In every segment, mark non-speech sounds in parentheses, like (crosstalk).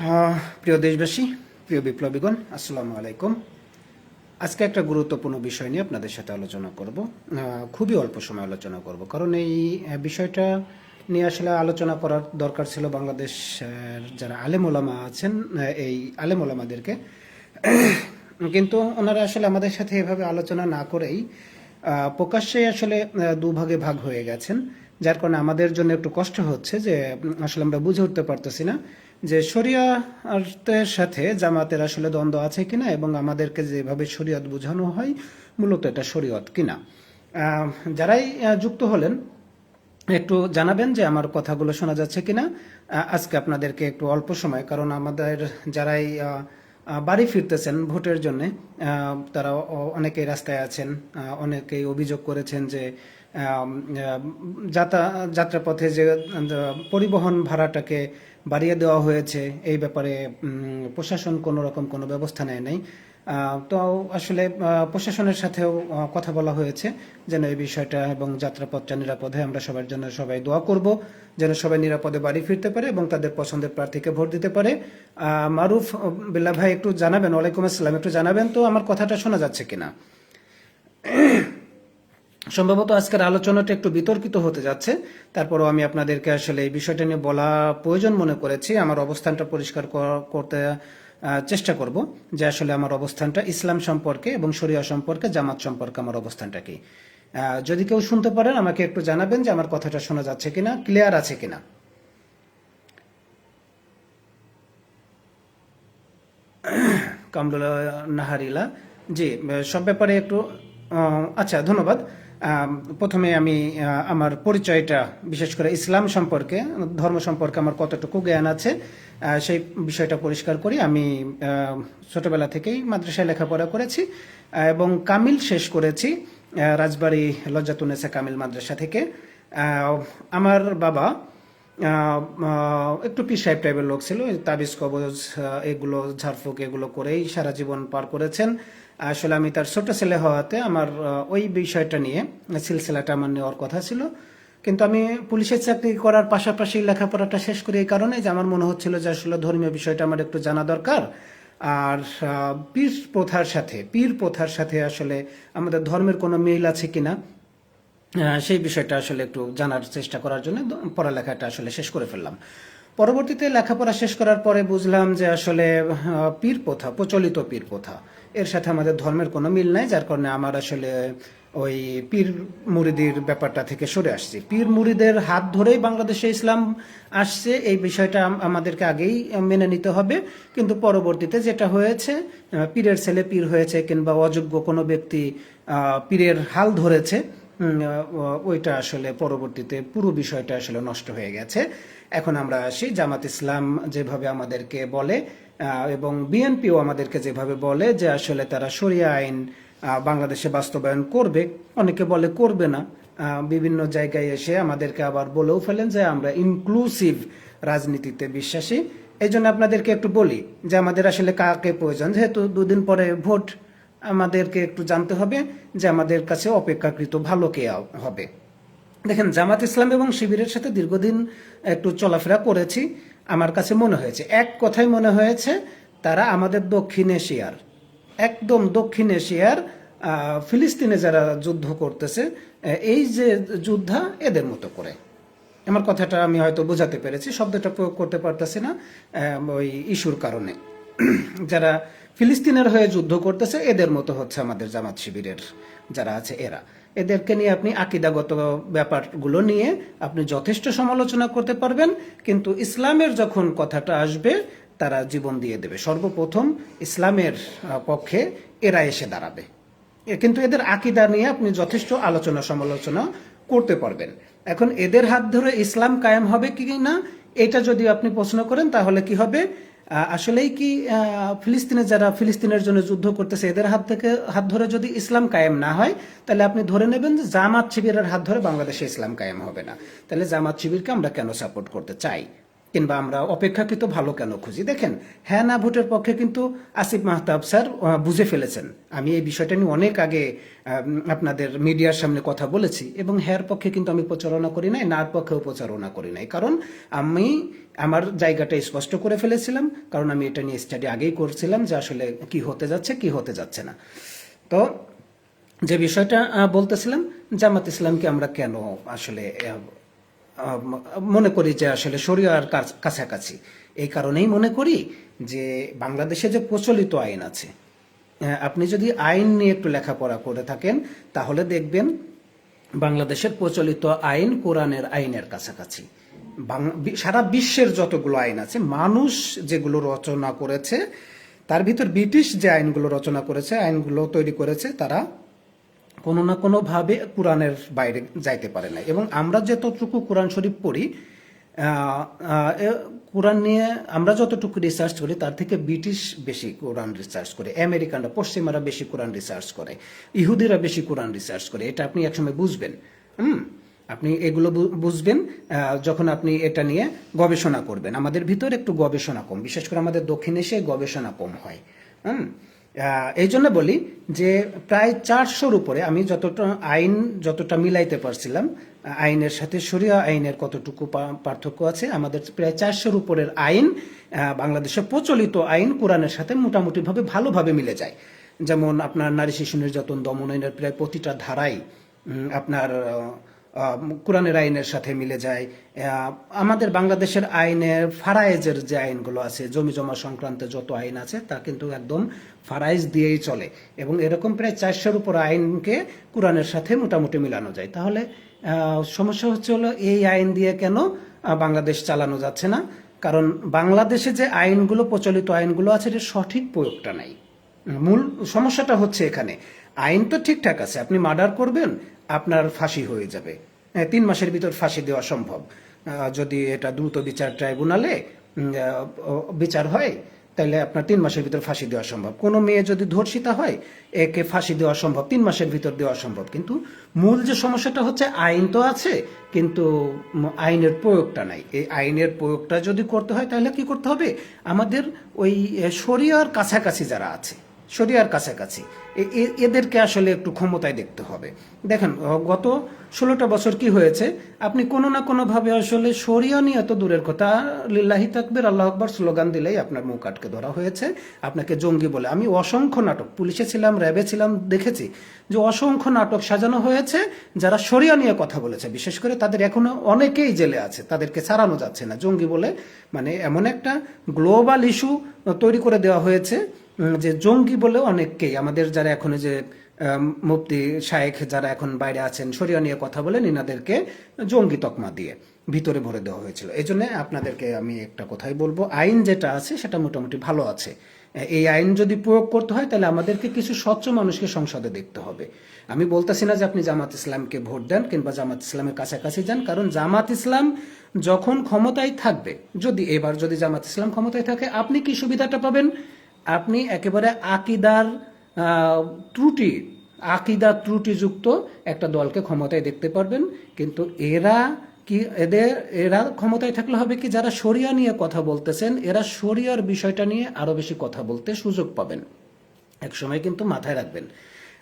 আহ, প্রিয় দেশবাসী প্রিয় বিপ্লবীগণ আসসালামু আলাইকুম। আজকে একটা গুরুত্বপূর্ণ বিষয় নিয়ে আপনাদের সাথে আলোচনা করব। খুবই অল্প সময় আলোচনা করব কারণ এই বিষয়টা নিয়ে আসলে আলোচনা করার দরকার ছিল বাংলাদেশের যারা আলেম ওলামা আছেন এই আলেম ওলামাদেরকে। (clears throat) কিন্তু ওনারা আসলে আমাদের সাথে এভাবে আলোচনা না করেই প্রকাশ্যে আসলে দুভাগে ভাগ হয়ে গেছেন যার কারণে আমাদের জন্য একটু কষ্ট হচ্ছে যে আসলে আমরা বুঝে উঠতে পারতেছি না। যে শরিয়াতের সাথে জামাতের আসলে দ্বন্দ্ব আছে কিনা এবং আমাদেরকে যেভাবে শরিয়ত বোঝানো হয়, মূলত এটা শরিয়ত কিনা। যারাই যুক্ত হলেন, একটু জানাবেন যে আমার কথাগুলো শোনা যাচ্ছে কিনা। আজকে আপনাদেরকে একটু অল্প সময়, কারণ আমাদের যারাই বাড়ি ফিরতেছেন ভোটের জন্য। তারা অনেকেই রাস্তায় আছেন অনেকেই অভিযোগ করেছেন যে যাতা, যাত্রাপথে যে পরিবহন ভাড়াটাকে বাড়িয়ে দেওয়া হয়েছে, এই ব্যাপারে প্রশাসন কোনো রকম কোনো ব্যবস্থা নেয় নাই। তো আসলে প্রশাসনের সাথেও কথা বলা হয়েছে যেন এই বিষয়টা এবং যাত্রাপথটা নিরাপদে আমরা সবার জন্য সবাই দোয়া করব যেন সবাই নিরাপদে বাড়ি ফিরতে পারে এবং তাদের পছন্দের প্রার্থীকে ভোট দিতে পারে। মারুফ আহ, বিল্লাহ ভাই একটু জানাবেন? ওয়ালাইকুম আসসালাম একটু জানাবেন তো? আমার কথাটা শোনা যাচ্ছে কিনা? (clears throat) সম্ভবত আজকের আলোচনাটা একটু বিতর্কিত হতে যাচ্ছে। তারপরও আমি আপনাদেরকে আসলে এই বিষয়টা নিয়ে বলা প্রয়োজন মনে করেছি। আমার অবস্থানটা পরিষ্কার করতে চেষ্টা করব যে আসলে আমার অবস্থানটা ইসলাম সম্পর্কে এবং শরিয়া সম্পর্কে, জামাত সম্পর্কে আমার অবস্থানটা কি। যদি কেউ শুনতে পারেন, আমাকে একটু জানাবেন যে আমার কথাটা শোনা যাচ্ছে কিনা, ক্লিয়ার আছে কিনা। কামরুল নাহারিলা, জি, সব ব্যাপারে একটু আচ্ছা ধন্যবাদ। প্রথমে আমি আমার পরিচয়টা, বিশেষ করে ইসলাম সম্পর্কে, ধর্ম সম্পর্কে আমার কতটুকু জ্ঞান আছে সেই বিষয়টা পরিষ্কার করি। আমি ছোটবেলা থেকেই মাদ্রাসায় লেখাপড়া করেছি এবং কামিল শেষ করেছি রাজবাড়ি লজ্জাতুনেসা কামিল মাদ্রাসা থেকে। আমার বাবা একটু পীর সাহেব টাইপের লোক ছিল তাবিজ, কবজ এগুলো, ঝাড়ফুঁক এগুলো করেই সারা জীবন পার করেছেন। আসলে আমি তার ছোট ছেলে হওয়াতে আমার ওই বিষয়টা নিয়ে সিলসিলাটা আমার নেওয়ার কথা ছিল। কিন্তু আমি পুলিশের চাকরি করার পাশাপাশি লেখাপড়াটা শেষ করি এই কারণে যে আমার মনে হচ্ছিল যে আসলে ধর্মীয় বিষয়টা আমার একটু জানা দরকার। আর পীর প্রথার সাথে, পীর প্রথার সাথে আসলে আমাদের ধর্মের কোনো মিল আছে কিনা সেই বিষয়টা আসলে একটু জানার চেষ্টা করার জন্য পড়ালেখাটা আসলে শেষ করে ফেললাম। পরবর্তীতে লেখাপড়া শেষ করার পরে বুঝলাম যে আসলে পীর প্রথা, প্রচলিত পীর প্রথা। এর সাথে আমাদের ধর্মের কোনো মিল নাই, যার কারণে আমার আসলে ওই পীর মুরিদির ব্যাপারটা থেকে সরে আসছি। পীর মুরিদের হাত ধরেই বাংলাদেশে ইসলাম আসছে, এই বিষয়টা আমাদেরকে আগেই মেনে নিতে হবে। কিন্তু পরবর্তীতে যেটা হয়েছে পীরের ছেলে পীর হয়েছে কিংবা অযোগ্য কোনো ব্যক্তি পীরের হাল ধরেছে ওইটা আসলে পরবর্তীতে পুরো বিষয়টা আসলে নষ্ট হয়ে গেছে। এখন আমরা আসি, জামাত ইসলাম যেভাবে আমাদেরকে বলে এবং বিএনপিও আমাদেরকে যেভাবে বলে যে আসলে তারা সরিয়া আইন বাংলাদেশে বাস্তবায়ন করবে। অনেকে বলে করবে না। বিভিন্ন জায়গায় এসে আমাদেরকে আবার বলেও ফেলেন যে আমরা ইনক্লুসিভ রাজনীতিতে বিশ্বাসী। এই জন্য আপনাদেরকে একটু বলি যে আমাদের আসলে কাকে প্রয়োজন? যেহেতু দুদিন পরে ভোট আমাদেরকে একটু জানতে হবে যে আমাদের কাছে অপেক্ষাকৃত ভালো কে হবে। দেখেন, জামাত ইসলাম এবং শিবিরের সাথে দীর্ঘদিন একটু চলাফেরা করেছি। আমার কাছে মনে হয়েছে, এক কথাই মনে হয়েছে, তারা আমাদের দক্ষিণ এশিয়ার, একদম দক্ষিণ এশিয়ার ফিলিস্তিনে যারা যুদ্ধ করতেছে এই যে যুদ্ধা, এদের মতো করে। আমার কথাটা আমি হয়তো বোঝাতে পেরেছি, শব্দটা প্রয়োগ করতে পারতেছি না ওই ইস্যুর কারণে। যারা ফিলিস্তিনের হয়ে যুদ্ধ করতেছে, এদের মতো হচ্ছে আমাদের জামাত শিবিরের যারা আছে এরা। এদেরকে নিয়ে আপনি আকিদাগত ব্যাপারগুলো নিয়ে আপনি যথেষ্ট সমালোচনা করতে পারবেন, কিন্তু ইসলামের যখন কথাটা আসবে, তারা জীবন দিয়ে দেবে। সর্বপ্রথম ইসলামের পক্ষে এরা এসে দাঁড়াবে। কিন্তু এদের আকিদা নিয়ে আপনি যথেষ্ট আলোচনা সমালোচনা করতে পারবেন। এখন এদের হাত ধরে ইসলাম কায়েম হবে কি না, এটা যদি আপনি প্রশ্ন করেন, তাহলে কি হবে? আসলেই কি ফিলিস্তিনে যারা ফিলিস্তিনের জন্য যুদ্ধ করতেছে, এদের হাত থেকে, হাত ধরে যদি ইসলাম কায়েম না হয়, তাহলে আপনি ধরে নেবেন যে জামাত শিবিরের হাত ধরে বাংলাদেশে ইসলাম কায়েম হবে না। তাহলে জামাত শিবিরকে আমরা কেন সাপোর্ট করতে চাই? কিংবা আমরা অপেক্ষাকৃত ভালো কেন খুঁজি? দেখেন হ্যাঁ না ভোটের পক্ষে কিন্তু আসিফ মাহতাব স্যার বুঝে ফেলেছেন। আমি এই বিষয়টা নিয়ে অনেক আগে আপনাদের মিডিয়ার সামনে কথা বলেছি এবং হ্যার পক্ষে কিন্তু আমি প্রচারণা করি নাই, নার পক্ষেও প্রচারণা করি নাই। কারণ আমি আমার জায়গাটা স্পষ্ট করে ফেলেছিলাম, কারণ আমি এটা নিয়ে স্টাডি আগেই করছিলাম যে আসলে কি হতে যাচ্ছে, কি হতে যাচ্ছে না। তো যে বিষয়টা বলতেছিলাম, জামাত ইসলামকে আমরা কেন আসলে মনে করি যে আসলে শরিয়ার কাছ- কাছাকাছি। এই কারণেই মনে করি যে বাংলাদেশে যে প্রচলিত আইন আছে আপনি যদি আইন নিয়ে একটু লেখাপড়া করে থাকেন, তাহলে দেখবেন বাংলাদেশের প্রচলিত আইন কোরআনের আইনের কাছাকাছি। সারা বিশ্বের যতগুলো আইন আছে, মানুষ যেগুলো রচনা করেছে, তার ভিতর ব্রিটিশ যে আইনগুলো রচনা করেছে, আইনগুলো তৈরি করেছে, তারা কোনো না কোনোভাবে কোরআনের বাইরে যাইতে পারে না এবং আমরা যতটুকু কোরআন শরীফ পড়ি কোরআন নিয়ে আমরা যতটুকু রিসার্চ করি, তার থেকে ব্রিটিশ বেশি কোরআন রিসার্চ করে, আমেরিকানরা, পশ্চিমারা বেশি কোরআন রিসার্চ করে, ইহুদিরা বেশি কোরআন রিসার্চ করে, এটা আপনি একসময় বুঝবেন। হুম? আপনি এগুলো বুঝবেন যখন আপনি এটা নিয়ে গবেষণা করবেন। আমাদের ভিতর একটু গবেষণা কম, বিশেষ করে আমাদের দক্ষিণ এশিয়ায় গবেষণা কম হয়। হুম? এই জন্য বলি যে প্রায় চারশোর উপরে আমি যতটা আইন যতটা মিলাইতে পারছিলাম আইনের সাথে সরিয়া আইনের কতটুকু পার্থক্য আছে, আমাদের প্রায় চারশোর উপরের আইন বাংলাদেশে প্রচলিত আইন কোরআনের সাথে মোটামুটিভাবে ভালোভাবে মিলে যায়। যেমন আপনার নারী শিশু নির্যাতন দমন আইনের প্রায় প্রতিটা ধারাই আপনার কোরআনের আইনের সাথে মিলে যায়। আমাদের বাংলাদেশের আইনের ফারায়েজের যে আইনগুলো আছে, জমি জমা সংক্রান্ত যত আইন আছে, তা কিন্তু একদম ফারাইজ দিয়েই চলে। এবং এরকম প্রায় চারশোর উপর আইনকে কোরআনের সাথে মোটামুটি মিলানো যায়। তাহলে সমস্যা হচ্ছে হলো, এই আইন দিয়ে কেন বাংলাদেশ চালানো যাচ্ছে না? কারণ বাংলাদেশে যে আইনগুলো, প্রচলিত আইনগুলো আছে এর সঠিক প্রয়োগটা নাই। মূল সমস্যাটা হচ্ছে এখানে। আইন তো ঠিকঠাক আছে, আপনি মার্ডার করবেন আপনার ফাঁসি হয়ে যাবে। হ্যাঁ, তিন মাসের ভিতর ফাঁসি দেওয়া সম্ভব। যদি এটা দ্রুত বিচার ট্রাইব্যুনালে বিচার হয় তাহলে আপনার তিন মাসের ভিতর ফাঁসি দেওয়া সম্ভব। কোনো মেয়ে যদি ধর্ষিতা হয় একে ফাঁসি দেওয়া সম্ভব তিন মাসের ভিতর দেওয়া সম্ভব। কিন্তু মূল যে সমস্যাটা হচ্ছে আইন তো আছে কিন্তু আইনের প্রয়োগটা নাই। এই আইনের প্রয়োগটা যদি করতে হয় তাহলে কি করতে হবে? আমাদের ওই শরিয়ার কাছাকাছি যারা আছে শরিয়ার কাছাকাছি। এদেরকে আসলে একটু ক্ষমতায় দেখতে হবে। দেখেন গত ষোলোটা বছর কি হয়েছে? আপনি কোনো না কোনোভাবে আসলে শরিয়া নিয়ে এত দূরের কথা, লিল্লাহি তাকবির, আল্লাহ আকবর স্লোগান দিলেই আপনার মুখ আটকে ধরা হয়েছে। আপনাকে জঙ্গি বলে। আমি অসংখ্য নাটক, পুলিশে ছিলাম, র্যাবে ছিলাম, দেখেছি যে অসংখ্য নাটক সাজানো হয়েছে, যারা শরিয়া নিয়ে কথা বলেছে। বিশেষ করে তাদের এখনও অনেকেই জেলে আছে, তাদেরকে ছাড়ানো যাচ্ছে না। জঙ্গি বলে মানে এমন একটা গ্লোবাল ইস্যু তৈরি করে দেওয়া হয়েছে। যে জঙ্গি বলে অনেককেই, আমাদের যারা এখন যে মুফতি শায়েখ যারা এখন বাইরে আছেন, শরিয়া নিয়ে কথা বলেন, ইনাদেরকে জঙ্গি তকমা দিয়ে ভিতরে ভরে দেওয়া হয়েছিল। এই জন্য আপনাদেরকে আমি একটা কথাই বলব, আইন যেটা আছে সেটা মোটামুটি ভালো আছে। এই আইন যদি প্রয়োগ করতে হয়, তাহলে আমাদেরকে কিছু স্বচ্ছ মানুষকে সংসদে দেখতে হবে। আমি বলতেছি না যে আপনি জামাত ইসলামকে ভোট দেন কিংবা জামাত ইসলামের কাছাকাছি যান, কারণ জামাত ইসলাম যখন ক্ষমতায় থাকবে, যদি এবার যদি জামাত ইসলাম ক্ষমতায় থাকে, আপনি কি সুবিধাটা পাবেন? আপনি একেবারে আকিদার ত্রুটি, আকিদা ত্রুটিযুক্ত একটা দলকে ক্ষমতায় দেখতে পারবেন। কিন্তু এরা কি, এদের, এরা ক্ষমতায় থাকলে হবে কি, যারা শরিয়া নিয়ে কথা বলতেছেন, এরা শরিয়ার বিষয়টা নিয়ে আরও বেশি কথা বলতে সুযোগ পাবেন। এক সময় কিন্তু মাথায় রাখবেন।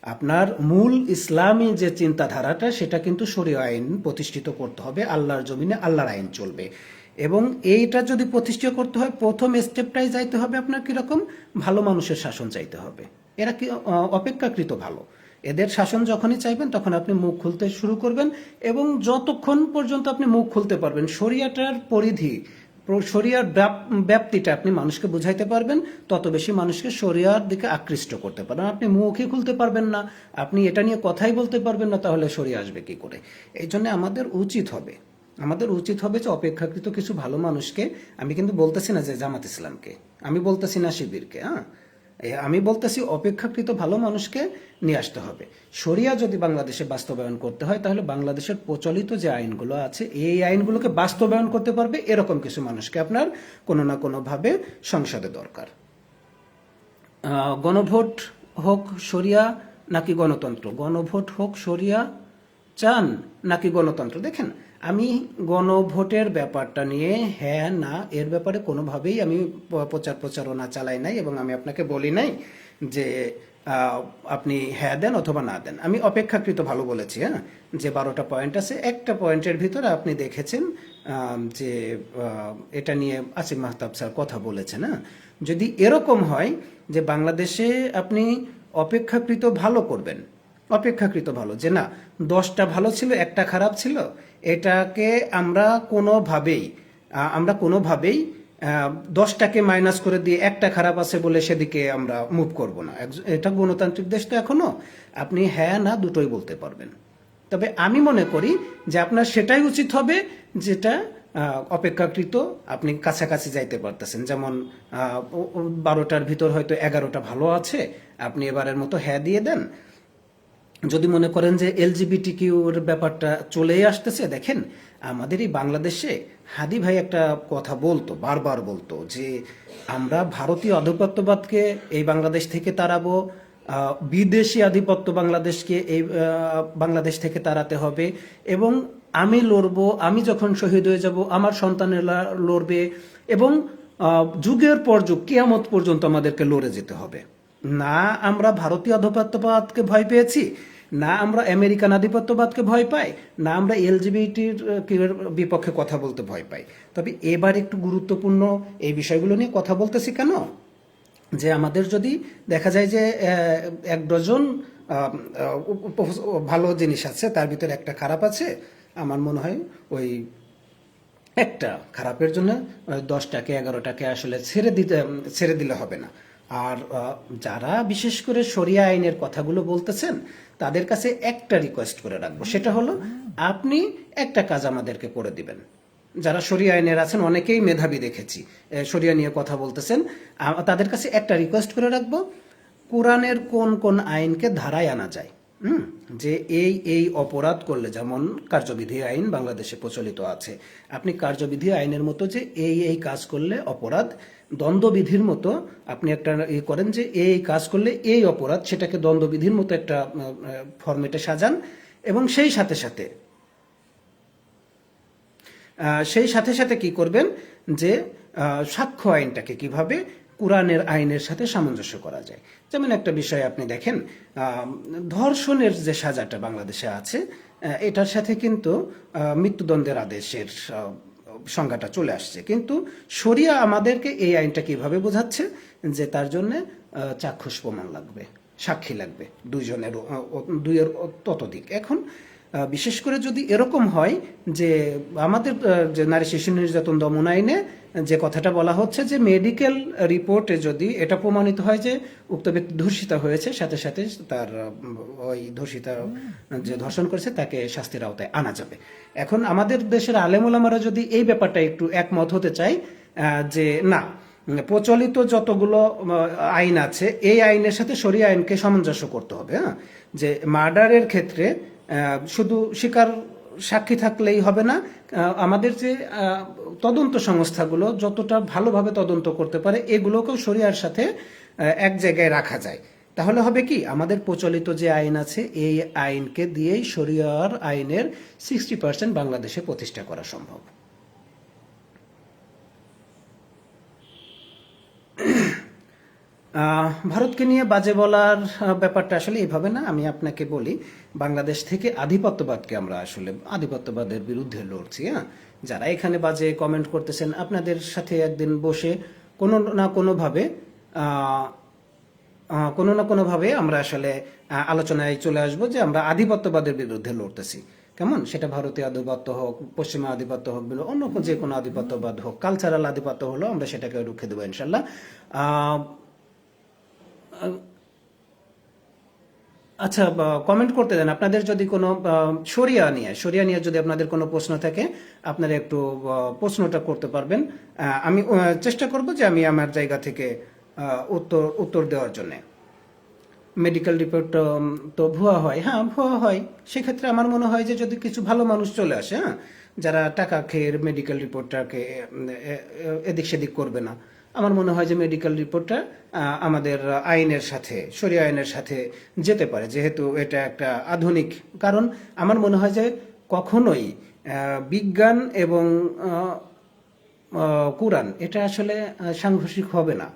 আপনার মূল ইসলামী যে চিন্তাধারাটা, সেটা কিন্তু শরীয় আইন প্রতিষ্ঠিত করতে হবে। আল্লাহর জমিনে আল্লাহর আইন চলবে। এবং এইটা যদি প্রতিষ্ঠিত করতে হয়, প্রথম স্টেপটাই যাইতে হবে আপনার কীরকম? ভালো মানুষের শাসন চাইতে হবে। এরা কি অপেক্ষাকৃত ভালো। এদের শাসন যখনই চাইবেন, তখন আপনি মুখ খুলতে শুরু করবেন এবং যতক্ষণ পর্যন্ত আপনি মুখ খুলতে পারবেন, শরিয়াটার পরিধি, প্র- শরিয়ার ব্যাপ- ব্যাপ্তিটা আপনি মানুষকে বুঝাইতে পারবেন, তত বেশি মানুষকে শরিয়ার দিকে আকৃষ্ট করতে পারবেন। আপনি মুখই খুলতে পারবেন না, আপনি এটা নিয়ে কথাই বলতে পারবেন না, তাহলে শরিয়া আসবে কি করে? এই জন্য আমাদের উচিত হবে আমাদের উচিত হবে যে অপেক্ষাকৃত কিছু ভালো মানুষকে, আমি কিন্তু বলতেছি না যে জামাত ইসলামকে, আমি বলতেছি না শিবিরকে হ্যাঁ? আমি বলতেছি অপেক্ষাকৃত ভালো মানুষকে নিয়ে আসতে হবে। শরিয়া যদি বাংলাদেশে বাস্তবায়ন করতে হয়, তাহলে বাংলাদেশের প্রচলিত যে আইনগুলো আছে, এই আইনগুলোকে বাস্তবায়ন করতে পারবে এরকম কিছু মানুষকে আপনার কোনো না কোনোভাবে সংসদে দরকার। গণভোট হোক সরিয়া নাকি গণতন্ত্র, গণভোট হোক সরিয়া চান নাকি গণতন্ত্র। দেখেন আমি গণভোটের ব্যাপারটা নিয়ে হ্যাঁ না, এর ব্যাপারে কোনোভাবেই আমি প্রচার প্রচারণা চালাই নাই এবং আমি আপনাকে বলি নাই যে আপনি হ্যাঁ দেন অথবা না দেন। আমি অপেক্ষাকৃত ভালো বলেছি হ্যাঁ যে বারোটা পয়েন্ট আছে। একটা পয়েন্টের ভিতরে আপনি দেখেছেন যে এটা নিয়ে আসিফ মাহতাব স্যার কথা বলেছেন হ্যাঁ। যদি এরকম হয় যে বাংলাদেশে আপনি অপেক্ষাকৃত ভালো করবেন, অপেক্ষাকৃত ভালো, যে না, দশটা ভালো ছিল, একটা খারাপ ছিল এটাকে আমরা কোনোভাবেই আমরা কোনোভাবেই দশটাকে মাইনাস করে দিয়ে একটা খারাপ আছে বলে সেদিকে আমরা মুভ করব না। এটা গণতান্ত্রিক দেশ তো এখনও। আপনি হ্যাঁ না, দুটোই বলতে পারবেন। তবে আমি মনে করি যে আপনার সেটাই উচিত হবে যেটা অপেক্ষাকৃত আপনি কাছাকাছি যাইতে পারতেছেন। যেমন বারোটার ভিতর হয়তো এগারোটা ভালো আছে। আপনি এবারের মতো হ্যাঁ দিয়ে দেন। যদি মনে করেন যে এলজিবিটি কিউর ব্যাপারটা চলেই আসতেছে, দেখেন আমাদের এই বাংলাদেশে হাদি ভাই একটা কথা বলতো, বারবার বলতো যে আমরা ভারতীয় আধিপত্যবাদকে এই বাংলাদেশ থেকে তাড়াবো বিদেশি আধিপত্য বাংলাদেশকে এই বাংলাদেশ থেকে তাড়াতে হবে এবং আমি লড়বো, আমি যখন শহীদ হয়ে যাব, আমার সন্তানেরা লড়বে এবং যুগের পর যুগ, কেয়ামত পর্যন্ত আমাদেরকে লড়ে যেতে হবে। না আমরা ভারতীয় আধিপত্যবাদকে ভয় পেয়েছি, না আমরা আমেরিকান আধিপত্যবাদকে ভয় পাই, না আমরা এলজিবিটির বিপক্ষে কথা বলতে ভয় পাই। তবে এবার একটু গুরুত্বপূর্ণ এই বিষয়গুলো নিয়ে কথা বলতেছি কেন? যে আমাদের যদি দেখা যায় যে এক ডজন ভালো জিনিস আছে, তার ভিতরে একটা খারাপ আছে, আমার মনে হয় ওই একটা খারাপের জন্য দশটাকে, এগারোটাকে আসলে ছেড়ে দিতে, ছেড়ে দিলে হবে না। আর যারা বিশেষ করে শরিয়া আইনের কথাগুলো বলতেছেন তাদের কাছে একটা রিকোয়েস্ট করে রাখব। সেটা হলো আপনি একটা কাজ আমাদেরকে করে দিবেন। যারা শরিয়া আইনের আছেন অনেকেই মেধাবী দেখেছি এ, শরিয়া নিয়ে কথা বলতেছেন। তাদের কাছে একটা রিকোয়েস্ট করে রাখব কোরআনের কোন কোন আইনকে ধারায় আনা যায়। হুম? যে এই এই অপরাধ করলে যেমন কার্যবিধি আইন বাংলাদেশে প্রচলিত আছে আপনি কার্যবিধি আইনের মতো যে এই এই কাজ করলে অপরাধ দ্বন্দ্ববিধির মতো আপনি একটা ই করেন যে এই কাজ করলে এই অপরাধ, সেটাকে দ্বন্দ্ববিধির মতো একটা ফরমেটে সাজান এবং সেই সাথে সাথে সেই সাথে সাথে কি করবেন যে সাক্ষ্য আইনটাকে কীভাবে কোরআনের আইনের সাথে সামঞ্জস্য করা যায়। যেমন একটা বিষয় আপনি দেখেন ধর্ষণের যে সাজাটা বাংলাদেশে আছে এটার সাথে কিন্তু মৃত্যুদণ্ডের আদেশের সংজ্ঞাটা চলে আসছে। কিন্তু শরিয়া আমাদেরকে এই আইনটা কীভাবে বোঝাচ্ছে? যে তার জন্য চাক্ষুষ প্রমাণ লাগবে, সাক্ষী লাগবে, দুইজনের দুইয়ের তত দুইয়ের ততদিক এখন বিশেষ করে যদি এরকম হয় যে আমাদের যে নারী শিশু নির্যাতন দমন আইনে যে কথাটা বলা হচ্ছে যে মেডিকেল রিপোর্টে যদি এটা প্রমাণিত হয় যে উক্ত ব্যক্তি ধর্ষিতা হয়েছে সাথে সাথে তার ওই ধর্ষিতা যে ধর্ষণ করেছে তাকে শাস্তির আওতায় আনা যাবে। এখন আমাদের দেশের আলেমুলামারা যদি এই ব্যাপারটা একটু একমত হতে আহ, যে না প্রচলিত যতগুলো আইন আছে এই আইনের সাথে সরিয়া আইনকে সামঞ্জস্য করতে হবে হ্যাঁ? যে মার্ডারের ক্ষেত্রে শুধু শিকার সাক্ষী থাকলেই হবে না আমাদের যে তদন্ত সংস্থাগুলো যতটা ভালোভাবে তদন্ত করতে পারে, এগুলোকেও শরিয়ার সাথে এক জায়গায় রাখা যায়। তাহলে হবে কি, আমাদের প্রচলিত যে আইন আছে, এই আইনকে দিয়েই শরিয়ার আইনের সিক্সটি পার্সেন্ট বাংলাদেশে প্রতিষ্ঠা করা সম্ভব। ভারতকে নিয়ে বাজে বলার ব্যাপারটা আসলে এইভাবে না, আমি আপনাকে বলি, বাংলাদেশ থেকে আধিপত্যবাদকে আমরা আসলে, আধিপত্যবাদের বিরুদ্ধে লড়ছি হ্যাঁ? যারা এখানে বাজে কমেন্ট করতেছেন, আপনাদের সাথে একদিন বসে কোনো না কোনোভাবে কোনো না কোনোভাবে আমরা আসলে আলোচনায় চলে আসব যে আমরা আধিপত্যবাদের বিরুদ্ধে লড়তেছি। কেমন? সেটা ভারতীয় আধিপত্য হোক, পশ্চিমা আধিপত্য হোক অন্য যে কোনো আধিপত্যবাদ হোক কালচারাল আধিপত্য হলো আমরা সেটাকে রুখে দেবো ইনশাল্লাহ আচ্ছা কমেন্ট করতে দেন। আপনাদের যদি কোনো সরিয়া নিয়ে সরিয়া নিয়ে যদি আপনাদের কোনো প্রশ্ন থাকে, আপনারা একটু প্রশ্নটা করতে পারবেন। আমি চেষ্টা করব যে আমি আমার জায়গা থেকে উত্তর উত্তর দেওয়ার জন্য। মেডিকেল রিপোর্ট তো ভুয়া হয়। হ্যাঁ ভুয়া হয়। সেক্ষেত্রে আমার মনে হয় যে যদি কিছু ভালো মানুষ চলে আসে হ্যাঁ যারা টাকা খেয়ে মেডিকেল রিপোর্টটাকে এদিক সেদিক করবে না। আমার মনে হয় যে মেডিকেল রিপোর্টটা আমাদের আইনের সাথে সরিয়া আইনের সাথে যেতে পারে। যেহেতু এটা একটা আধুনিক কারণ, আমার মনে হয় যে কখনোই বিজ্ঞান এবং কোরআন, এটা আসলে সাংঘর্ষিক হবে না।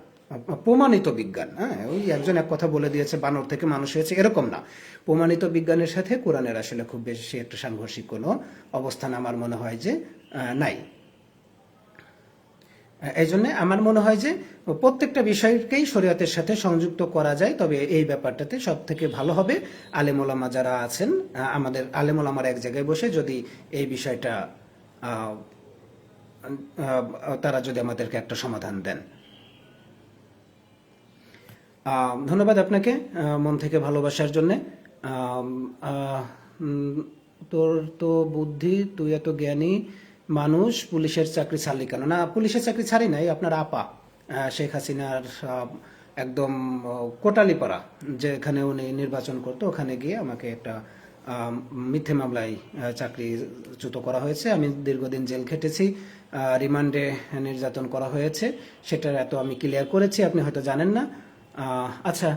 প্রমাণিত বিজ্ঞান হ্যাঁ? ওই একজন এক কথা বলে দিয়েছে, বানর থেকে মানুষ হয়েছে, এরকম না। প্রমাণিত বিজ্ঞানের সাথে কোরআনের আসলে খুব বেশি একটা সাংঘর্ষিক কোনো অবস্থান আমার মনে হয় যে নাই। এই জন্য আমার মনে হয় যে প্রত্যেকটা বিষয়কেই শরীয়তের সাথে সংযুক্ত করা যায়, তবে এই ব্যাপারটাতে সব থেকে ভালো হবে আলেমোলামা যারা আছেন আমাদের আলেমোলামার এক জায়গায় বসে যদি এই বিষয়টা তারা যদি আমাদেরকে একটা সমাধান দেন। ধন্যবাদ আপনাকে মন থেকে ভালোবাসার জন্যে। তোর তো বুদ্ধি, তুই এত জ্ঞানী মানুষ পুলিশের চাকরি ছাড়লি কেন? না, পুলিশের চাকরি ছাড়ি নাই, আপনার আপা শেখ হাসিনার একদম কোটালীপাড়া, যেখানে উনি নির্বাচন করতো, ওখানে গিয়ে আমাকে একটা মিথ্যে মামলায় চাকরিচ্যুত করা হয়েছে। আমি দীর্ঘদিন জেল খেটেছি রিমান্ডে নির্যাতন করা হয়েছে, সেটার এত আমি ক্লিয়ার করেছি, আপনি হয়তো জানেন না। আচ্ছা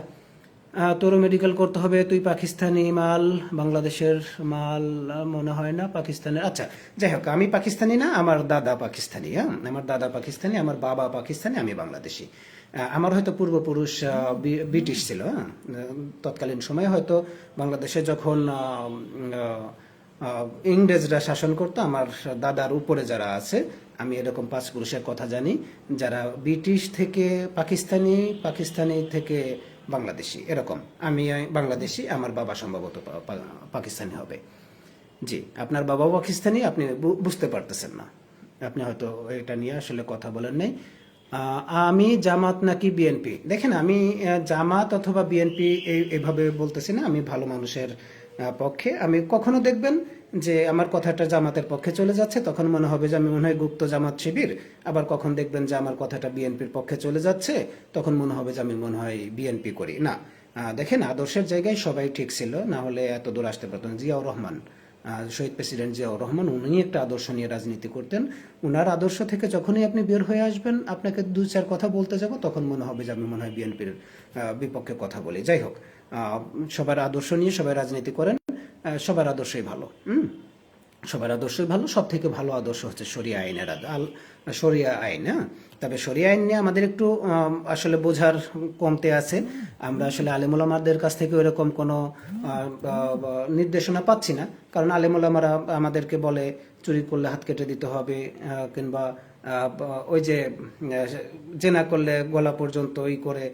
তোরও মেডিকেল করতে হবে, তুই পাকিস্তানি মাল, বাংলাদেশের মাল মনে হয় না, পাকিস্তানের। আচ্ছা যাই হোক, আমি পাকিস্তানি না, আমার দাদা পাকিস্তানি হ্যাঁ? আমার দাদা পাকিস্তানি, আমার বাবা পাকিস্তানি, আমি বাংলাদেশি। আমার হয়তো পূর্বপুরুষ ব্রিটিশ ছিল হ্যাঁ? তৎকালীন সময়ে হয়তো বাংলাদেশে যখন ইংরেজরা শাসন করতো, আমার দাদার উপরে যারা আছে, আমি এরকম পাঁচ পুরুষের কথা জানি, যারা ব্রিটিশ থেকে পাকিস্তানি পাকিস্তানি থেকে বাংলাদেশি, এরকম। আমি বাংলাদেশি, আমার বাবা সম্ভবত পাকিস্তানি হবে। জি, আপনার বাবাও পাকিস্তানি, আপনি বুঝতে পারতেছেন না। আপনি হয়তো এটা নিয়ে আসলে কথা বলেন নাই। আমি জামাত নাকি বিএনপি? দেখেন, আমি জামাত অথবা বিএনপি এইভাবে বলতেছি না, আমি ভালো মানুষের পক্ষে। আমি কখনো দেখবেন যে আমার কথাটা জামাতের পক্ষে চলে যাচ্ছে, তখন মনে হবে যে আমি মনে হয় গুপ্ত জামাত শিবির। আবার কখন দেখবেন যে আমার কথাটা বিএনপির পক্ষে চলে যাচ্ছে, তখন মনে হবে যে আমি মনে হয় বিএনপি করি। না দেখেন আদর্শের জায়গায় সবাই ঠিক ছিল, না হলে এত দূর আসতে পারতেন জিয়াউর রহমান শহীদ প্রেসিডেন্ট জিয়াউর রহমান, উনি একটা আদর্শ নিয়ে রাজনীতি করতেন। উনার আদর্শ থেকে যখনই আপনি বের হয়ে আসবেন, আপনাকে দু চার কথা বলতে যাব, তখন মনে হবে যে আমি মনে হয় বিএনপির বিপক্ষে কথা বলি। যাই হোক সবার আদর্শ নিয়ে সবাই রাজনীতি করেন। সবার আদর্শই ভালো। হুম? সবার আদর্শই ভালো সব থেকে ভালো আদর্শ হচ্ছে শরিয়া আইনের আল শরিয়া আইন হ্যাঁ? তবে শরিয়া আইন নিয়ে আমাদের একটু আসলে বোঝার কমতে আছে। আমরা আসলে আলেমুলামাদের কাছ থেকে ওইরকম কোনো নির্দেশনা পাচ্ছি না। কারণ আলেমুলামারা আমাদেরকে বলে, চুরি করলে হাত কেটে দিতে হবে কিংবা ওই যে জেনা করলে গলা পর্যন্ত ওই করে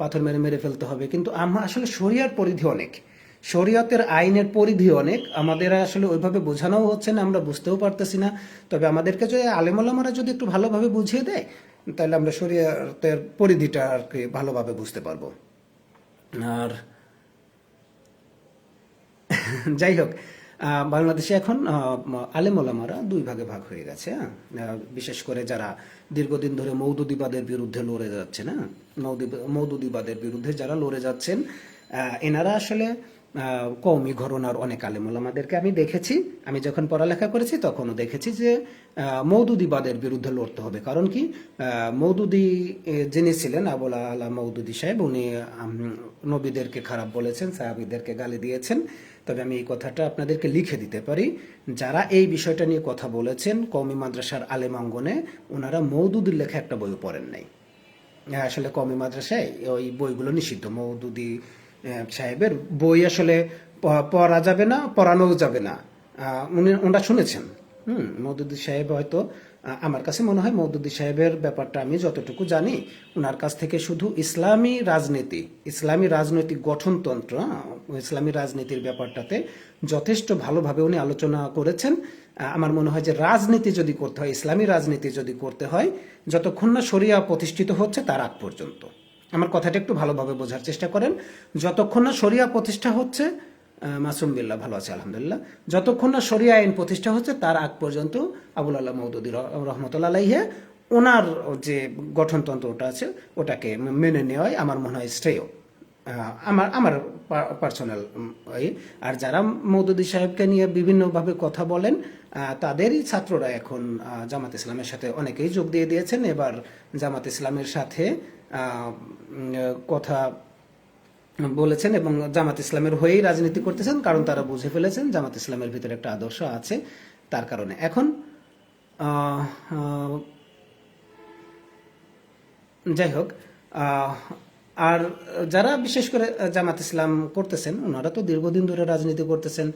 পাথর মেরে মেরে ফেলতে হবে। কিন্তু আমরা আসলে শরিয়ার পরিধি অনেক। শরীয়তের আইনের পরিধি অনেক, আমাদের আসলে ওইভাবে বোঝানোও হচ্ছে না, আমরা বুঝতেও পারতেছি না তবে আমাদেরকে যদি আলেমলামারা যদি একটু ভালোভাবে বুঝিয়ে দেয়, তাহলে আমরা শরীয়তের পরিধিটা আর কি ভালোভাবে বুঝতে পারব আর (laughs) যাই হোক বাংলাদেশে এখন আলেমলামারা দুই ভাগে ভাগ হয়ে গেছে? বিশেষ করে যারা দীর্ঘদিন ধরে মৌদুদিবাদের বিরুদ্ধে লড়ে যাচ্ছে না মৌদি- মৌদুদিবাদের বিরুদ্ধে যারা লড়ে যাচ্ছেন এনারা আসলে কওমি ঘরনার অনেক আলেমুলামাদেরকে আমি দেখেছি। আমি যখন পড়ালেখা করেছি তখনও দেখেছি যে মৌদুদিবাদের বিরুদ্ধে লড়তে হবে। কারণ কি? মৌদুদি যিনি ছিলেন আবুল আলা মৌদুদি সাহেব, উনি নবীদেরকে খারাপ বলেছেন, সাহাবিদেরকে গালি দিয়েছেন। তবে আমি এই কথাটা আপনাদেরকে লিখে দিতে পারি। যারা এই বিষয়টা নিয়ে কথা বলেছেন কওমি মাদ্রাসার আলেম অঙ্গনে ওনারা মৌদুদির লেখা একটা বইও পড়েন নাই। আসলে কমি মাদ্রাসায় ওই বইগুলো নিষিদ্ধ। মৌদুদি সাহেবের বই আসলে পড়া যাবে না, পড়ানোও যাবে না। উনি, ওনারা শুনেছেন। হুম মৌদুদি সাহেব হয়তো আমার কাছে মনে হয় মৌদুদি সাহেবের ব্যাপারটা আমি যতটুকু জানি ওনার কাছ থেকে শুধু ইসলামী রাজনীতি, ইসলামী রাজনৈতিক গঠনতন্ত্র ইসলামী রাজনীতির ব্যাপারটাতে যথেষ্ট ভালোভাবে উনি আলোচনা করেছেন। আমার মনে হয় যে রাজনীতি যদি করতে হয়, ইসলামী রাজনীতি যদি করতে হয়, যতক্ষণ না শরিয়া প্রতিষ্ঠিত হচ্ছে তার আগ পর্যন্ত। আমার কথাটা একটু ভালোভাবে বোঝার চেষ্টা করেন। যতক্ষণ না শরিয়া প্রতিষ্ঠা হচ্ছে মাসুম বিল্লাহ ভালো আছে, আলহামদুলিল্লাহ। যতক্ষণ না শরিয়া আইন প্রতিষ্ঠা হচ্ছে, তার আগ পর্যন্ত আবুল আল্লাহ মৌদুদি রহমতুল্লাহ আলাইহে ওনার যে গঠনতন্ত্র ওটা আছে, ওটাকে মেনে নেওয়াই আমার মনে হয় শ্রেয়। আমার আমার পার্সোনাল আর যারা মৌদুদি সাহেবকে নিয়ে বিভিন্নভাবে কথা বলেন তাদেরই ছাত্ররা এখন জামাত ইসলামের সাথে অনেকেই যোগ দিয়ে দিয়েছেন। এবার জামাত ইসলামের সাথে কথা বলেছেন এবং জামাত ইসলামের হয়েই রাজনীতি করতেছেন, কারণ তারা বুঝে ফেলেছেন জামাত ইসলামের ভিতরে একটা আদর্শ আছে তার কারণে। এখন যাই হোক আর যারা বিশেষ করে জামাত ইসলাম করতেছেন, ওনারা তো দীর্ঘদিন ধরে রাজনীতি করতেছেন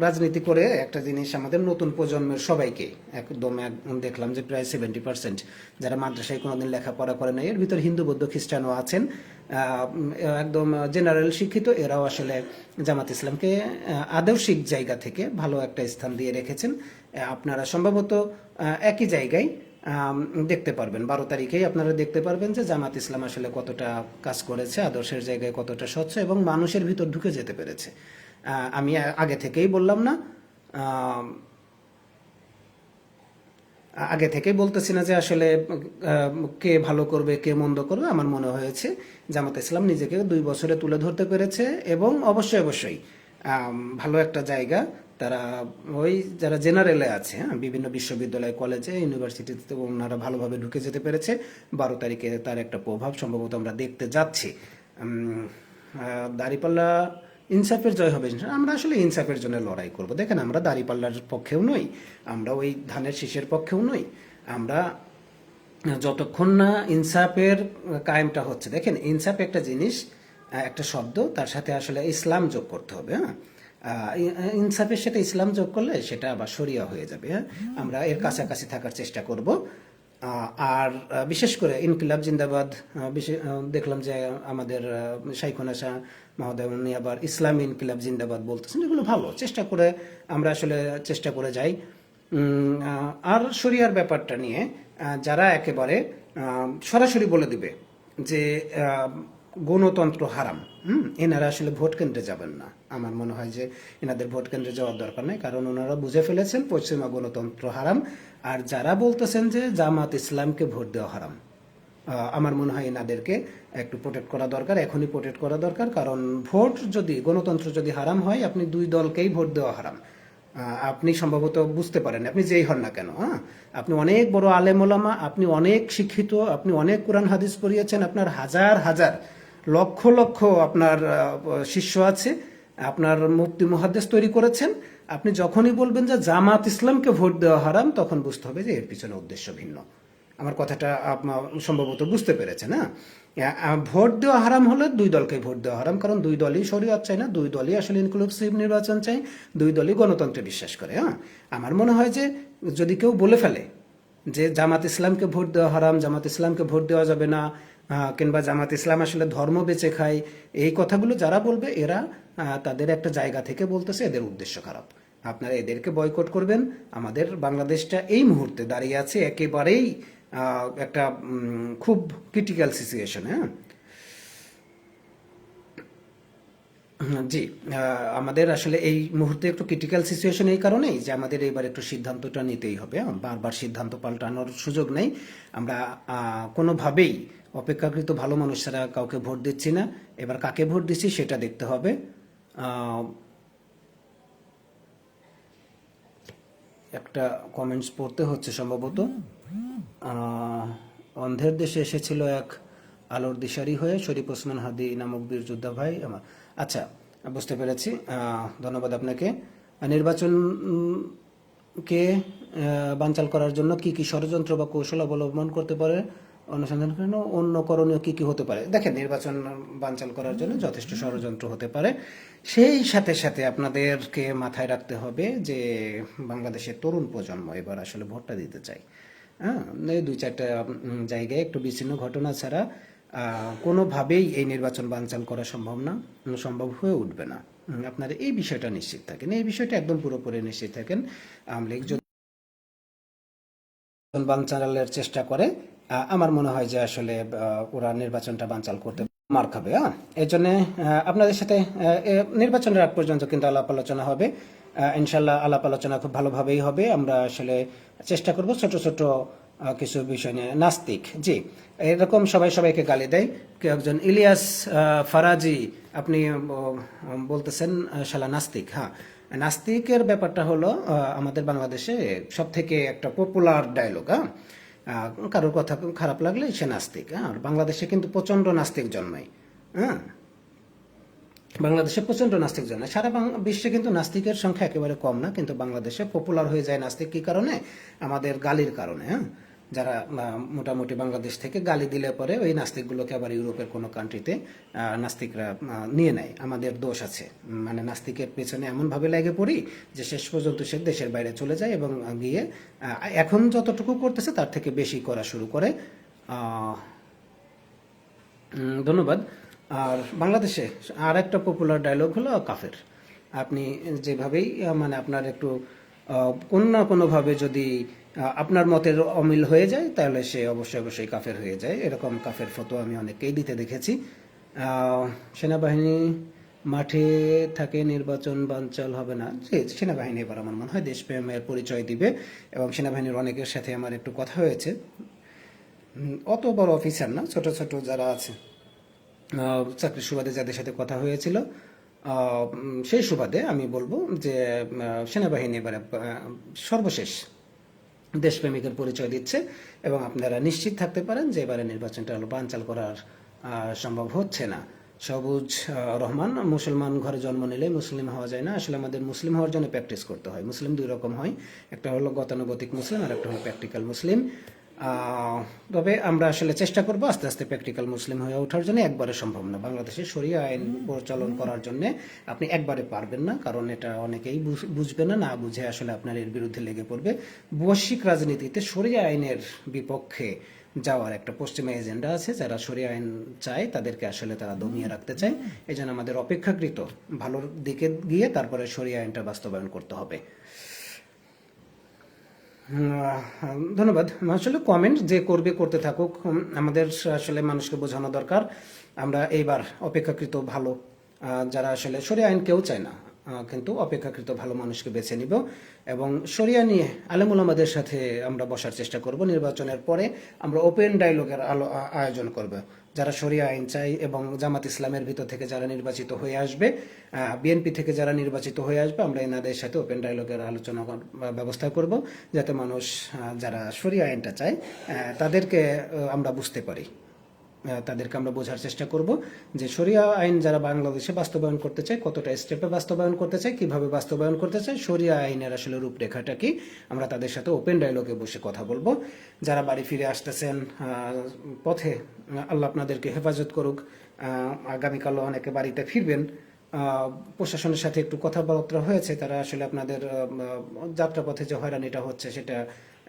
রাজনীতি করে একটা জিনিস আমাদের নতুন প্রজন্মের সবাইকে একদম এক- দেখলাম যে প্রায় সেভেন্টি পার্সেন্ট যারা মাদ্রাসায় কোনোদিন লেখাপড়া করে নাই। এর ভিতর হিন্দু, বৌদ্ধ, খ্রিস্টানও আছেন। একদম জেনারেল শিক্ষিত, এরাও আসলে জামাত ইসলামকে আদর্শিক জায়গা থেকে ভালো একটা স্থান দিয়ে রেখেছেন। আপনারা সম্ভবত একই জায়গায় দেখতে পারবেন। বারো তারিখেই আপনারা দেখতে পারবেন যে জামাত ইসলাম আসলে কতটা কাজ করেছে, আদর্শের জায়গায় কতটা স্বচ্ছ এবং মানুষের ভিতর ঢুকে যেতে পেরেছে। আমি আগে থেকেই বললাম না আগে থেকেই বলতেছি না যে আসলে কে ভালো করবে কে মন্দ করবে আমার মনে হয়েছে জামাত ইসলাম নিজেকে দুই বছরে তুলে ধরতে পেরেছে এবং অবশ্যই অবশ্যই ভালো একটা জায়গা তারা ওই যারা জেনারেলে আছে হ্যাঁ, বিভিন্ন বিশ্ববিদ্যালয় কলেজে ইউনিভার্সিটিতে ওনারা ভালোভাবে ঢুকে যেতে পেরেছে। বারো তারিখে তার একটা প্রভাব সম্ভবত আমরা দেখতে যাচ্ছি। দাঁড়িপাল্লা ইনসাফের জয় হবে আমরা আসলে ইনসাফের জন্য লড়াই করব। দেখেন, আমরা দাঁড়িপাল্লার পক্ষেও নই, আমরা ওই ধানের শীষের পক্ষেও নই, আমরা যতক্ষণ না ইনসাফের কায়েমটা হচ্ছে, দেখেন, ইনসাফ একটা জিনিস একটা শব্দ, তার সাথে আসলে ইসলাম যোগ করতে হবে হ্যাঁ? ইনসাফের সাথে ইসলাম যোগ করলে সেটা আবার সরিয়া হয়ে যাবে হ্যাঁ? আমরা এর কাছাকাছি থাকার চেষ্টা করব আর বিশেষ করে ইনকিলাব জিন্দাবাদ দেখলাম যে আমাদের শাইখুনা শাহ মহোদয় উনি আবার ইসলামী ইনকিলাব জিন্দাবাদ বলতেছেন। এগুলো ভালো, চেষ্টা করে আমরা আসলে চেষ্টা করে যাই। আর শরিয়ার ব্যাপারটা নিয়ে যারা একেবারে সরাসরি বলে দিবে যে গণতন্ত্র হারাম, হুম, এনারা আসলে ভোট কেন্দ্রে যাবেন না। আমার মনে হয় যে এনাদের ভোট কেন্দ্রে যাওয়ার দরকার নেই, কারণ ওনারা বুঝে ফেলেছেন পশ্চিমা গণতন্ত্র হারাম। আর যারা বলতেছেন যে জামাত ইসলামকে ভোট দেওয়া হারাম আমার মনে হয় এনাদেরকে একটু প্রোটেক্ট করা দরকার, এখনই প্রোটেক্ট করা দরকার। কারণ ভোট যদি, গণতন্ত্র যদি হারাম হয়, আপনি দুই দলকেই ভোট দেওয়া হারাম। আপনি সম্ভবত বুঝতে পারেন, আপনি যেই হন না কেন হ্যাঁ? আপনি অনেক বড় আলেম ওলামা, আপনি অনেক শিক্ষিত, আপনি অনেক কোরআন হাদিস পড়িয়েছেন, আপনার হাজার হাজার, লক্ষ লক্ষ আপনার শিষ্য আছে, আপনার মুক্তি মহাদেশ তৈরি করেছেন আপনি যখনই বলবেন যে জামাত ইসলামকে ভোট দেওয়া হারাম, তখন বুঝতে হবে যে এর পিছনে উদ্দেশ্য ভিন্ন। আমার কথাটা সম্ভবত বুঝতে পেরেছে হ্যাঁ? আ- আ- ভোট দেওয়া হারাম হলে দুই দলকে ভোট দেওয়া হারাম, কারণ দুই দলই শরীয়ত চায় না, দুই দলই আসলে ইনক্লুসিভ নির্বাচন চাই দুই দলই গণতন্ত্রে বিশ্বাস করে হ্যাঁ? আমার মনে হয় যে যদি কেউ বলে ফেলে যে জামাত ইসলামকে ভোট দেওয়া হারাম, জামাত ইসলামকে ভোট দেওয়া যাবে না কিংবা জামাত ইসলাম আসলে ধর্ম বেঁচে খায়, এই কথাগুলো যারা বলবে, এরা তাদের একটা জায়গা থেকে বলতেছে, এদের উদ্দেশ্য খারাপ। আপনারা এদেরকে বয়কট করবেন। আমাদের বাংলাদেশটা এই মুহূর্তে দাঁড়িয়ে আছে একেবারেই একটা খুব ক্রিটিক্যাল সিচুয়েশন হ্যাঁ? জি আমাদের আসলে এই মুহূর্তে একটু ক্রিটিক্যাল সিচুয়েশন এই কারণেই যে আমাদের এবার একটু সিদ্ধান্তটা নিতেই হবে হ্যাঁ? বারবার সিদ্ধান্ত পাল্টানোর সুযোগ নেই। আমরা কোনোভাবেই অপেক্ষাকৃত ভালো মানুষ ছাড়া কাউকে ভোট দিচ্ছি না। এবার কাকে ভোট দিচ্ছি সেটা দেখতে হবে। একটা কমেন্টস পড়তে হচ্ছে সম্ভবত। অন্ধের দেশে এসেছিল এক আলোর দিশারি হয়ে শরীফ ওসমান হাদি নামক বীর যোদ্ধা ভাই আমার। আচ্ছা বুঝতে পেরেছি। ধন্যবাদ আপনাকে। নির্বাচনকে বানচাল করার জন্য কি কি ষড়যন্ত্র বা কৌশল অবলম্বন করতে পারে অনুসন্ধান করেন অন্য করণীয় কী কী হতে পারে? দেখেন, নির্বাচন বানচাল করার জন্য যথেষ্ট ষড়যন্ত্র হতে পারে। সেই সাথে সাথে আপনাদেরকে মাথায় রাখতে হবে যে বাংলাদেশের তরুণ প্রজন্ম এবার আসলে ভোটটা দিতে চাই হ্যাঁ এই দুই চারটা জায়গায় একটু বিচ্ছিন্ন ঘটনা ছাড়া কোনোভাবেই এই নির্বাচন বানচাল করা সম্ভব না, সম্ভব হয়ে উঠবে না। আপনারা এই বিষয়টা নিশ্চিত থাকেন। এই বিষয়টা একদম পুরোপুরি নিশ্চিত থাকেন। আওয়ামী লীগ যদি বানচালের চেষ্টা করে আমার মনে হয় যে আসলে ওরা নির্বাচনটা বানচাল করতে মার খাবে হ্যাঁ? এই জন্য আপনাদের সাথে নির্বাচনের আগ পর্যন্ত কিন্তু আলাপ আলোচনা হবে। ইনশাল্লাহ আলাপ আলোচনা খুব ভালোভাবেই হবে। আমরা আসলে চেষ্টা করব ছোট ছোট কিছু বিষয় নিয়ে। নাস্তিক, জি, এরকম সবাই সবাইকে গালি দেয়। কেউ একজন ইলিয়াস ফারাজি, আপনি বলতেছেন শালা নাস্তিক হ্যাঁ? নাস্তিকের ব্যাপারটা হলো আমাদের বাংলাদেশে সব থেকে একটা পপুলার ডায়লগ হ্যাঁ? কারোর কথা খারাপ লাগলে সে নাস্তিক হ্যাঁ? আর বাংলাদেশে কিন্তু প্রচণ্ড নাস্তিক জন্মায় হ্যাঁ? বাংলাদেশে প্রচণ্ড নাস্তিক জন্মায়। সারা বিশ্বে কিন্তু নাস্তিকের সংখ্যা একেবারে কম না, কিন্তু বাংলাদেশে পপুলার হয়ে যায় নাস্তিক কি কারণে? আমাদের গালির কারণে হ্যাঁ? যারা মোটামুটি বাংলাদেশ থেকে গালি দিলে পরে ওই নাস্তিকগুলোকে আবার ইউরোপের কোনো কান্ট্রিতে নাস্তিকরা নিয়ে নেয়। আমাদের দোষ আছে। মানে নাস্তিকের পেছনে এমনভাবে লেগে পড়ি যে শেষ পর্যন্ত সে দেশের বাইরে চলে যায় এবং গিয়ে এখন যতটুকু করতেছে তার থেকে বেশি করা শুরু করে। ধন্যবাদ। আর বাংলাদেশে আর একটা পপুলার ডায়লগ হলো কাফের। আপনি যেভাবেই মানে আপনার একটু না কোনোভাবে যদি আপনার মতের অমিল হয়ে যায়, তাহলে সে অবশ্যই অবশ্যই কাফের হয়ে যায়। এরকম কাফের ফটো আমি অনেককেই দিতে দেখেছি। সেনাবাহিনী মাঠে থাকে, নির্বাচন বানচাল হবে না। যে সেনাবাহিনী এবার আমার মনে হয় দেশপ্রেমের পরিচয় দিবে এবং সেনাবাহিনীর অনেকের সাথে আমার একটু কথা হয়েছে। অত বড় অফিসার না, ছোট ছোট যারা আছে। চাকরির সুবাদে যাদের সাথে কথা হয়েছিল। সেই সুবাদে আমি বলব যে সেনাবাহিনী এবারে সর্বশেষ দেশপ্রেমিকের পরিচয় দিচ্ছে এবং আপনারা নিশ্চিত থাকতে পারেন যে এবারে নির্বাচনটা হলো বানচাল করার সম্ভব হচ্ছে না। সবুজ রহমান, মুসলমান ঘরে জন্ম নিলে মুসলিম হওয়া যায় না। আসলে আমাদের মুসলিম হওয়ার জন্য প্র্যাকটিস করতে হয়। মুসলিম দুই রকম হয়। একটা হলো গতানুগতিক মুসলিম আর একটা হলো প্র্যাকটিক্যাল মুসলিম। তবে আমরা আসলে চেষ্টা করব আস্তে আস্তে প্র্যাকটিক্যাল মুসলিম হয়ে ওঠার জন্য। একবারে সম্ভব না। বাংলাদেশে শরিয়া আইন প্রচলন করার জন্য আপনি একবারে পারবেন না কারণ এটা অনেকেই বুঝ- বুঝবে না না বুঝে আসলে আপনার এর বিরুদ্ধে লেগে পড়বে। বৈশ্বিক রাজনীতিতে শরিয়া আইনের বিপক্ষে যাওয়ার একটা পশ্চিমা এজেন্ডা আছে। যারা শরিয়া আইন চায় তাদেরকে আসলে তারা দমিয়ে রাখতে চায়। এই আমাদের অপেক্ষাকৃত। ভালোর দিকে গিয়ে তারপরে শরিয়া আইনটা বাস্তবায়ন করতে হবে। ধন্যবাদ। আসলে কমেন্ট যে করবে, করতে থাকুক আমাদের আসলে মানুষকে বোঝানো দরকার। আমরা এইবার অপেক্ষাকৃত ভালো যারা আসলে সরিয়া আইন কেউ চায় না কিন্তু অপেক্ষাকৃত ভালো মানুষকে বেছে নিব এবং সরিয়া নিয়ে আলেমুল আমাদের সাথে আমরা বসার চেষ্টা করব। নির্বাচনের পরে আমরা ওপেন ডায়লগের আলো আয়োজন করব। যারা শরিয়া আইন চাই এবং জামাত ইসলামের ভিতর থেকে যারা নির্বাচিত হয়ে আসবে বিএনপি থেকে যারা নির্বাচিত হয়ে আসবে, আমরা এনাদের সাথে ওপেন ডায়লগের আলোচনা ব্যবস্থা করব, যাতে মানুষ যারা শরিয়া আইনটা চায় তাদেরকে আমরা বুঝতে পারি। তাদেরকে আমরা বোঝার চেষ্টা করব যে শরিয়া আইন যারা বাংলাদেশে বাস্তবায়ন করতে চায় কতটা স্টেপে বাস্তবায়ন করতে চায় কীভাবে বাস্তবায়ন করতে চায় শরিয়া আইনের আসলে রূপরেখাটা কি আমরা তাদের সাথে ওপেন ডায়লগে বসে কথা বলব। যারা বাড়ি ফিরে আসতেছেন পথে আল্লাহ আপনাদেরকে হেফাজত করুক আহ, আগামীকালও অনেকে বাড়িতে ফিরবেন প্রশাসনের সাথে একটু কথাবার্তা হয়েছে তারা আসলে আপনাদের যাত্রাপথে যে হয়রানিটা হচ্ছে সেটা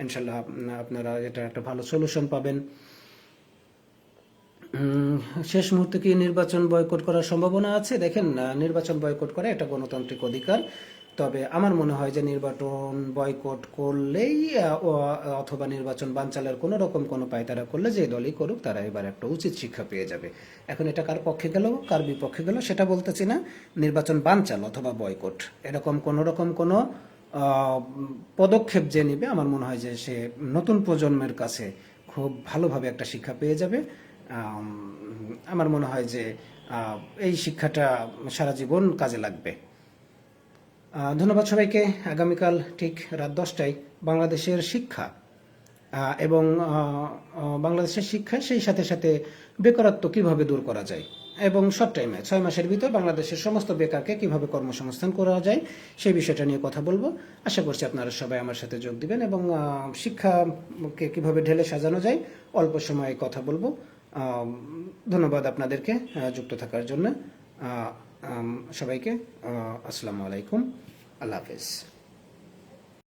ইনশাল্লাহ আপনারা এটা একটা ভালো সলিউশন পাবেন। শেষ মুহূর্তে কি নির্বাচন বয়কট করার সম্ভাবনা আছে? দেখেন নির্বাচন বয়কট করা এটা গণতান্ত্রিক অধিকার। তবে আমার মনে হয় যে নির্বাচন বয়কট করলেই অথবা নির্বাচন বানচালের কোনো রকম কোনো পায়তারা করলে যে দলই করুক, তারা এবার একটা উচিত শিক্ষা পেয়ে যাবে। এখন এটা কার পক্ষে গেল, কার বিপক্ষে গেল সেটা বলতেছি না। নির্বাচন বানচাল অথবা বয়কট, এরকম কোনো রকম কোনো পদক্ষেপ যে নেবে, আমার মনে হয় যে সে নতুন প্রজন্মের কাছে খুব ভালোভাবে একটা শিক্ষা পেয়ে যাবে। আমার মনে হয় যে এই শিক্ষাটা সারা জীবন কাজে লাগবে। ধন্যবাদ সবাইকে। আগামীকাল ঠিক রাত দশটায় বাংলাদেশের শিক্ষা। এবং বাংলাদেশের শিক্ষা সেই সাথে সাথে বেকারত্ব কীভাবে দূর করা যায়? এবং শর্ট টাইমে, ছয় মাসের ভিতর বাংলাদেশের সমস্ত বেকারকে কীভাবে কর্মসংস্থান করা যায় সেই বিষয়টা নিয়ে কথা বলব। আশা করছি আপনারা সবাই আমার সাথে যোগ দিবেন এবং শিক্ষাকে কীভাবে ঢেলে সাজানো যায়, অল্প সময়ে কথা বলব। ধন্যবাদ আপনাদেরকে যুক্ত থাকার জন্য। সবাইকে আসসালামু আলাইকুম। আল্লাহ হাফেজ।